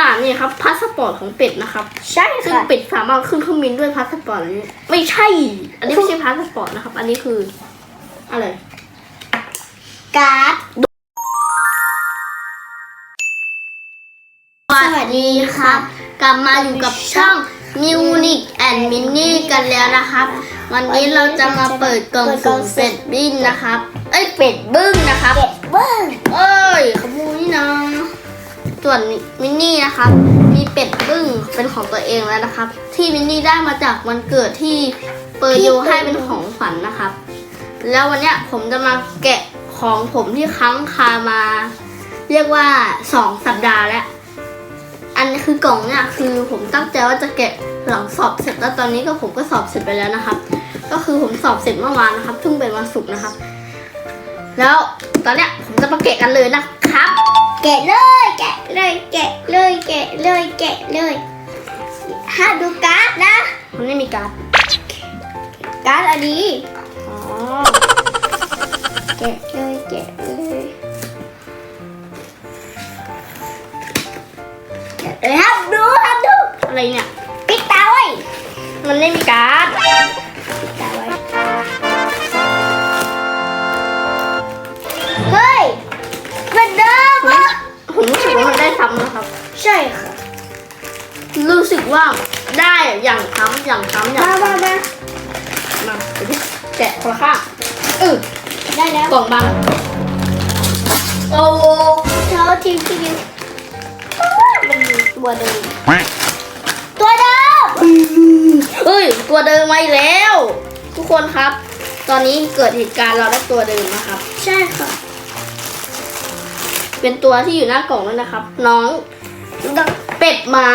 อ่านี่ครับพาสปอร์ตของเป็ดนะครับ ใช่ซึ่งค่ะเป็ดสามารถขึ้นเครื่องบินด้วยพาสปอร์ตอันนี้ไม่ใช่ อันนี้ไม่ใช่พาสปอร์ตนะครับ อันนี้คืออะไร การ์ดสวัสดีครับ กลับมาอยู่กับช่อง New Nick and Minnie กันแล้วนะครับ วันนี้เราจะมาเปิดกล่องสุ่มเป็ดบิ้นนะครับ เอ้ยเป็ดบึ้งนะครับ เก็บเบิ้ง ส่วนมินนี่นะครับ มีเป็ดบึ้งเป็นของตัวเองแล้วนะครับ ที่มินนี่ได้มาจากวันเกิดที่เปอร์โยให้เป็นของขวัญนะครับ แล้ววันเนี้ยผมจะมาแกะของผมที่ค้างคามา เรียกว่าสองสัปดาห์แล้ว อันนี้คือกล่องเนี่ยคือผมตั้งใจว่าจะแกะหลังสอบเสร็จแล้วตอนนี้ก็ผมก็สอบเสร็จไปแล้วนะครับ ก็คือผมสอบเสร็จเมื่อวานนะครับเพิ่งเป็นวันศุกร์นะครับ แล้วตอนเนี้ยผมจะมาแกะกันเลยนะครับ แกะเลย แกะเลย แกะเลย แกะเลย แกะเลยห้ามดูการ์ดนะ มันไม่มีการ์ดการ์ดอันนี้อ๋อแกะเลยแกะเลยแกะเลยห้ามดูห้ามดูอะไรเนี่ยปิดตาไว้มันไม่มีการ์ด รู้สึกว่าได้อย่างซ้ำอย่างซ้ำอย่างมาซ้ำมามามาเดี๋ยวพี่แกะคนละข้างเออได้แล้วกล่องบางโอ้เท้าทีมทีมมันมีตัวเดิมตัวเดิมเอ้ย ตัวเดิมมาอีกแล้ว ทุกคนครับ ตอนนี้เกิดเหตุการณ์เราได้ตัวเดิมนะครับ ใช่ค่ะ เป็นตัวที่อยู่หน้ากล่องแล้วนะครับ น้อง เป็ดไม้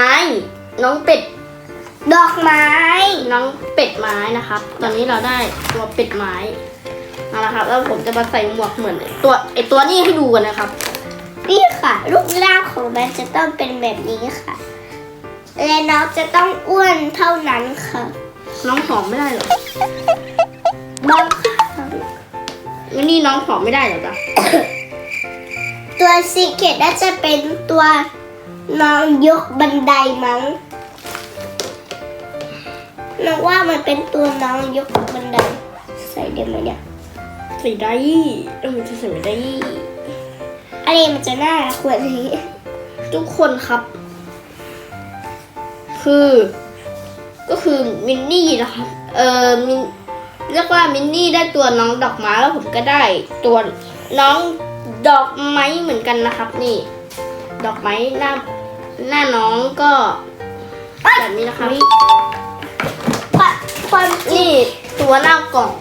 น้องเป็ด ดอกไม้ น้องเป็ดไม้นะครับ ตอนนี้เราได้ตัวเป็ดไม้เอาละครับ แล้วผมจะมาใส่หมวกเหมือนตัวไอตัวนี้ให้ดูกันนะครับ นี่ค่ะรูปร่างของมันจะต้องเป็นแบบนี้ค่ะ และน้องจะต้องอ้วนเท่านั้นค่ะ น้องหอมไม่ได้เหรอบ้างค่ะงั้นนี่น้องหอมไม่ได้เหรอจ๊ะ ตัวซีเกตน่าจะเป็นตัว น้องยกบันไดมั้งน้องว่ามันเป็นตัวน้องยกบันได ใส่ได้ไหมเนี่ยใส่ได้เออจะใส่ไม่ได้อันนี้มันจะน่ารักกว่านี้ ทุกคนครับ คือ ก็คือมินนี่นะครับเออมินเรียกว่ามินนี่ได้ตัวน้องดอกไม้แล้วผมก็ได้ตัวน้องดอกไม้เหมือนกันนะครับ นี่ ดอกไม้หน้า หน้าน้องก็แบบนี้นะครับความความจริงนี่ตัวหน้ากล่อง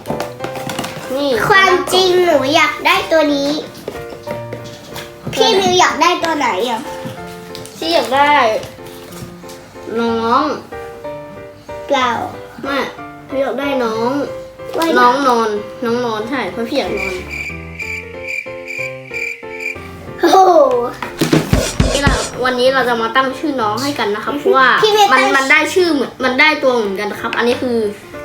นี่ความจริงหนูอยากได้ตัวนี้ พี่มิวอยากได้ตัวไหนอะที่อยากได้ น้องเปล่าไม่พี่อยากได้น้องไว้น้องนอน น้องนอนใช่เพราะพี่อยากนอน โอ้โหนี่เรา วันนี้เราจะมาตั้งชื่อน้องให้กันนะครับเพราะว่าพี่เมย์มันตั้งมันได้ชื่อเหมือนมันได้ตัวเหมือนกันนะครับ อันนี้คือ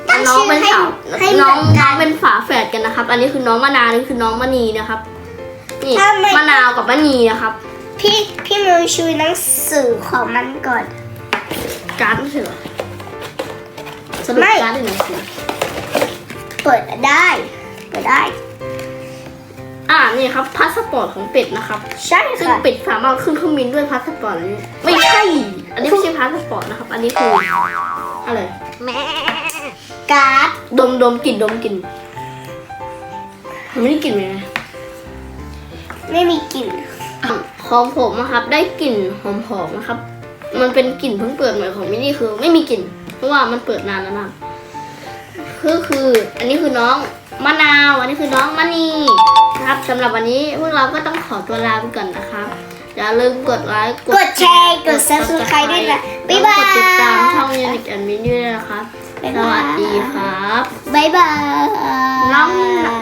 ตั้งน้องเป็นชื่อฝาให้ให้น้องเหมือนกันน้องเป็นฝาแฝดกันนะครับ อันนี้คือน้องมะนาวนี่คือน้องมณีนะครับนี่ทำไมมะนาวกับมณีนะครับพี่พี่มิวช่วยหนังสือของมันก่อน การ์ดไม่ใช่เหรอสรุปไม่ การ์ดหรือหนังสือเปิดได้ เปิดได้ อ่านี่ครับพาสปอร์ตของเป็ดนะครับ ใช่ซึ่งค่ะ เป็ดสามารถขึ้นเครื่องบินด้วยพาสปอร์ตอันนี้ไม่ใช่ อันนี้ไม่ใช่พาสปอร์ตนะครับ อันนี้คืออะไรแม่การ์ดดมดมกลิ่นดมกลิ่นมันไม่ได้กลิ่นเลยนะไม่มีกลิ่นของผมนะครับ ได้กลิ่นหอมๆนะครับ มันเป็นกลิ่นเพิ่งเปิดใหม่ของมินนี่คือ ไม่มีกลิ่น เพราะว่ามันเปิดนานแล้วนะคือคือ อันนี้คือน้องมะนาว อันนี้คือน้องมะนีนะครับ สำหรับวันนี้พวกเราก็ต้องขอตัวลาไปก่อนนะครับอย่าลืมกดไลค์กดแชร์กด subscribe ด้วยนะบ๊ายบายกดติดตามช่องยูนิคแอนด์มินด้วยนะครับบ๊ายสบายวัสดีครับบายบายน้อง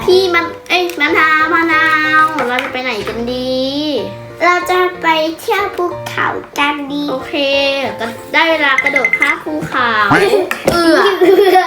พี่มันเอ้ยมะนาวมะนาวเราจะไปไหนกันดี เราจะไปเที่ยวภูเขากันดีโอเคก็ได้เวลากระโดดข้ามภูเขาเอือเพื่อ